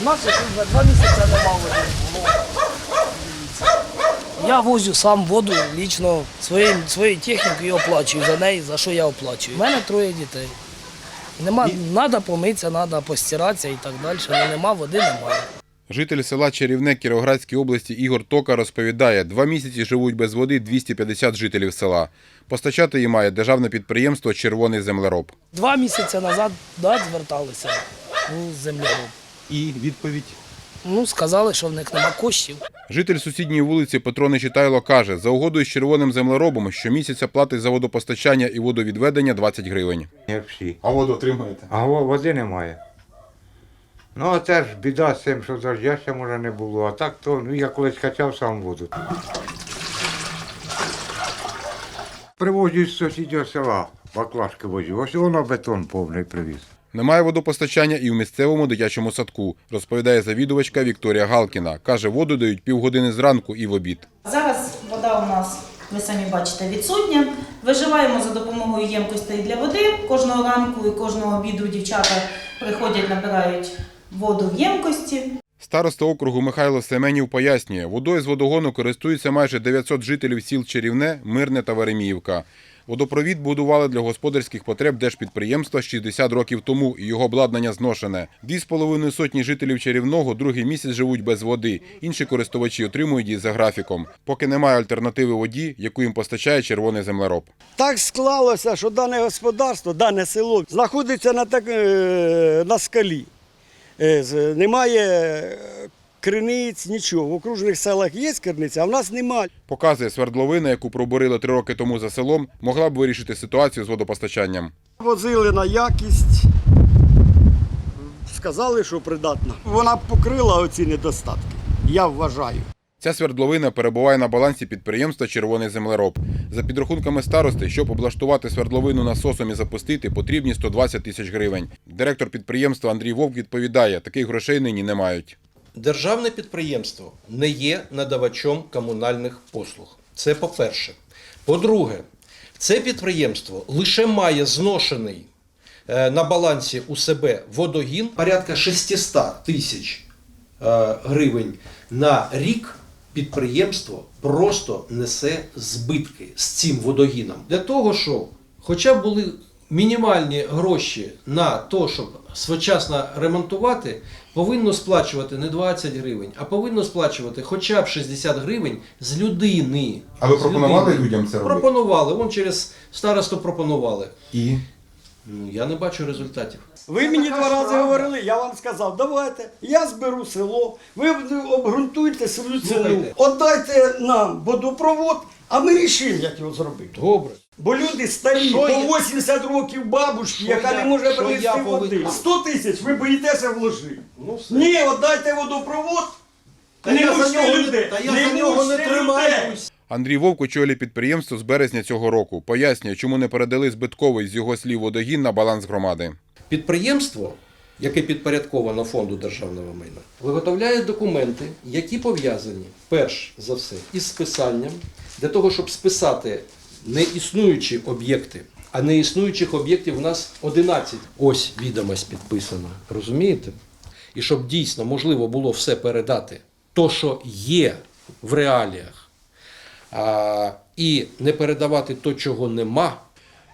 У нас ще вже два місяці нема води. Я возю сам воду лічно своєю, своєю технікою і оплачую за неї, за що я оплачую. У мене троє дітей. Нема, треба помитися, треба постиратися і так далі. але нема води, немає. Житель села Чарівне Кіровоградської області Ігор Тока розповідає, два місяці живуть без води 250 жителів села. Постачати їм має державне підприємство Червоний землероб. Два місяці назад да, зверталися у земляру. І відповідь. Ну, сказали, що в них нема коштів. Житель сусідньої вулиці Петро Нечитайло каже, за угодою з червоним землеробом щомісяця платить за водопостачання і водовідведення 20 гривень. Як всі. А воду отримуєте? А во- води немає. Ну, а це ж біда з тим, що дождя ще може не було. А так то, ну я колись качав сам воду. Привозю з сусіднього села, баклажки возю. Ось воно бетон повний привіз. Немає водопостачання і в місцевому дитячому садку, розповідає завідувачка Вікторія Галкіна. Каже, воду дають півгодини зранку і в обід. Зараз вода у нас, ви самі бачите, відсутня. Виживаємо за допомогою ємкостей для води. Кожного ранку і кожного обіду дівчата приходять, набирають воду в ємкості. Староста округу Михайло Семенів пояснює, водою з водогону користуються майже 900 жителів сіл Чарівне, Мирне та Вереміївка. Водопровід будували для господарських потреб держпідприємства 60 років тому, і його обладнання зношене. Дві з половиною сотні жителів Чарівного другий місяць живуть без води. Інші користувачі отримують її за графіком, поки немає альтернативи воді, яку їм постачає червоний землероб. Так склалося, що дане господарство, дане село знаходиться на, так, е, на скалі. Е, Немає криниць, нічого. В окружних селах є криниця, а в нас немає. Показує свердловина, яку пробурили три роки тому за селом, могла б вирішити ситуацію з водопостачанням. Возили на якість, сказали, що придатна. Вона б покрила оці недостатки, я вважаю. Ця свердловина перебуває на балансі підприємства Червоний землероб. За підрахунками старости, щоб облаштувати свердловину насосом і запустити, потрібні 120 тисяч гривень. Директор підприємства Андрій Вовк відповідає, таких грошей нині не мають. Державне підприємство не є надавачом комунальних послуг. Це по-перше. По-друге, це підприємство лише має зношений е, на балансі у себе водогін порядка 600 тисяч е, гривень на рік. Підприємство просто несе збитки з цим водогіном. Для того, щоб хоча б були мінімальні гроші на те, щоб своєчасно ремонтувати, повинно сплачувати не 20 гривень, а повинно сплачувати хоча б 60 гривень з людини. А ви З пропонували людини. людям це робити? Пропонували. Вон через старосту пропонували. І Ну, я не бачу результатів. Ви мені два рази говорили, я вам сказав, давайте, я зберу село, ви обґрунтуйте свою ціну, Слухайте. отдайте нам водопровод, а ми рішимо, як його зробити. Добре. Бо люди старі, Що по я- 80 років бабушки, Що яка я- не може що принести я води. повинен? 100 тисяч ви боїтеся вложити. Ну, все. Ні, отдайте водопровод. Та не я за мучте нього не- людей. та я не за нього не мучте людей. тримаюсь. Андрій Вовк очолює підприємство з березня цього року. Пояснює, чому не передали збитковий з його слів водогін на баланс громади. Підприємство, яке підпорядковано фонду державного майна, виготовляє документи, які пов'язані перш за все із списанням, для того, щоб списати неіснуючі об'єкти. А неіснуючих об'єктів у нас 11. Ось відомость підписана. Розумієте? І щоб дійсно можливо було все передати, то, що є в реаліях, і не передавати то, чого нема.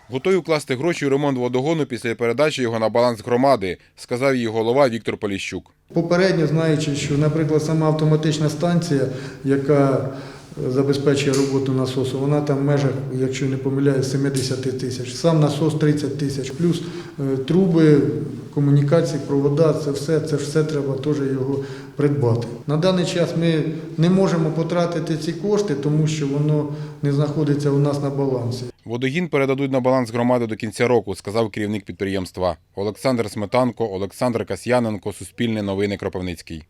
Готові вкласти гроші у ремонт водогону після передачі його на баланс громади, сказав її голова Віктор Поліщук. Попередньо знаючи, що, наприклад, сама автоматична станція, яка забезпечує роботу насосу, вона там в межах, якщо не помиляюсь, 70 тисяч. Сам насос 30 тисяч, плюс е, труби, комунікації, провода, це все, це все треба теж його придбати. На даний час ми не можемо потратити ці кошти, тому що воно не знаходиться у нас на балансі. Водогін передадуть на баланс громади до кінця року, сказав керівник підприємства. Олександр Сметанко, Олександр Касьяненко, Суспільне новини Кропивницький.